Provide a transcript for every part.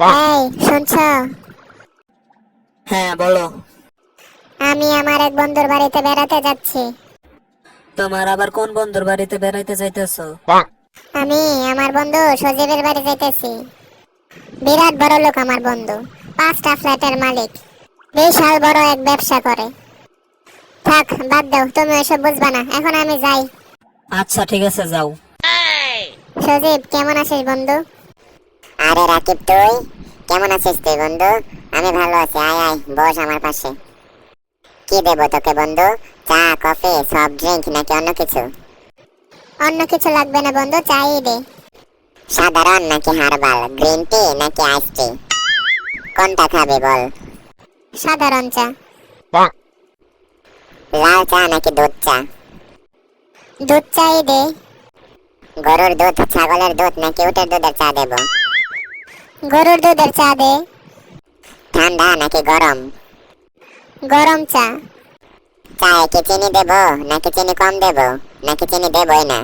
এই শুনছ? হ্যাঁ বলো। আমি আমার এক বন্ধুর বাড়িতে বেড়াতে যাচ্ছি। তোমার আবার কোন বন্ধুর বাড়িতে বেড়াইতে যাইতেছো? আমি আমার বন্ধু সজীবের বাড়ি যাইতেছি। বিরাট বড় লোক আমার বন্ধু। পাঁচটা ফ্ল্যাটের মালিক। বিশাল বড় এক ব্যবসা করে। থাক বাদ দাও তুমি এসব বুঝবা না। এখন আমি যাই। আচ্ছা ঠিক আছে যাও। সজীব কেমন আছিস বন্ধু? আরে রাকিব তুই? কেমন আছিস তুই বন্ধু? আমি ভালো আছি। আয় আয় বস আমার পাশে। কি দেবো তোকে বন্ধু? চা কফি সফট ড্রিঙ্ক নাকি অন্য কিছু? অন্য কিছু লাগবে না বন্ধু চাই দে। সাধারণ নাকি হার্বাল? গ্রিন টি নাকি আইস টি কোনটা খাবে বল? সাধারণ চা। লাল চা নাকি দুধ চা? দুধ চাই দে। গরুর দুধ ছাগলের দুধ নাকি উটের দুধের চা দেব? গরুর দুধের চা দে। ঠান্ডা নাকি গরম? গরম চা। চায়ে কি চিনি দেব নাকি চিনি কম দেব নাকি চিনি দেবই না?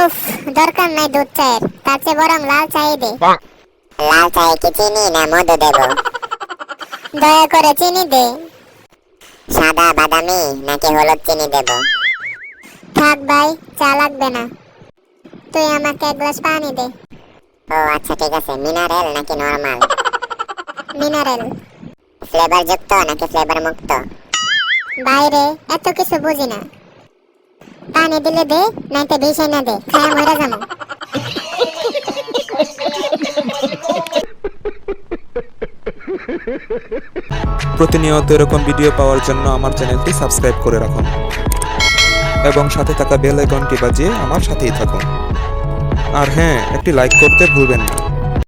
উফ দরকার নাই দুধ চায়ের তার চেয়ে বরং লাল চাই দে। লাল চায়ে কি চিনি না মধু দেব? দয়া করে চিনি দে। সাদা বাদামি নাকি হলুদ চিনি দেব? থাক ভাই চা লাগবে না। তুই আমাকে এক গ্লাস পানি দে। ও আচ্ছা ঠিক আছে। মিনারেল নাকি নরমাল? মিনারেল। ফ্লেভার যুক্ত নাকি ফ্লেভার মুক্ত? বাইরে এত কিছু বুঝি না। পানি দিলে দে নাইতে বিষয় না দে। খায়া মরে যাব। প্রতিনিয়ত এরকম ভিডিও পাওয়ার জন্য আমার চ্যানেলটি সাবস্ক্রাইব করে রাখুন। এবং সাথে থাকা বেল আইকনটি বাজিয়ে আমার সাথেই থাকুন। আর হ্যাঁ একটি লাইক করতে ভুলবেন না।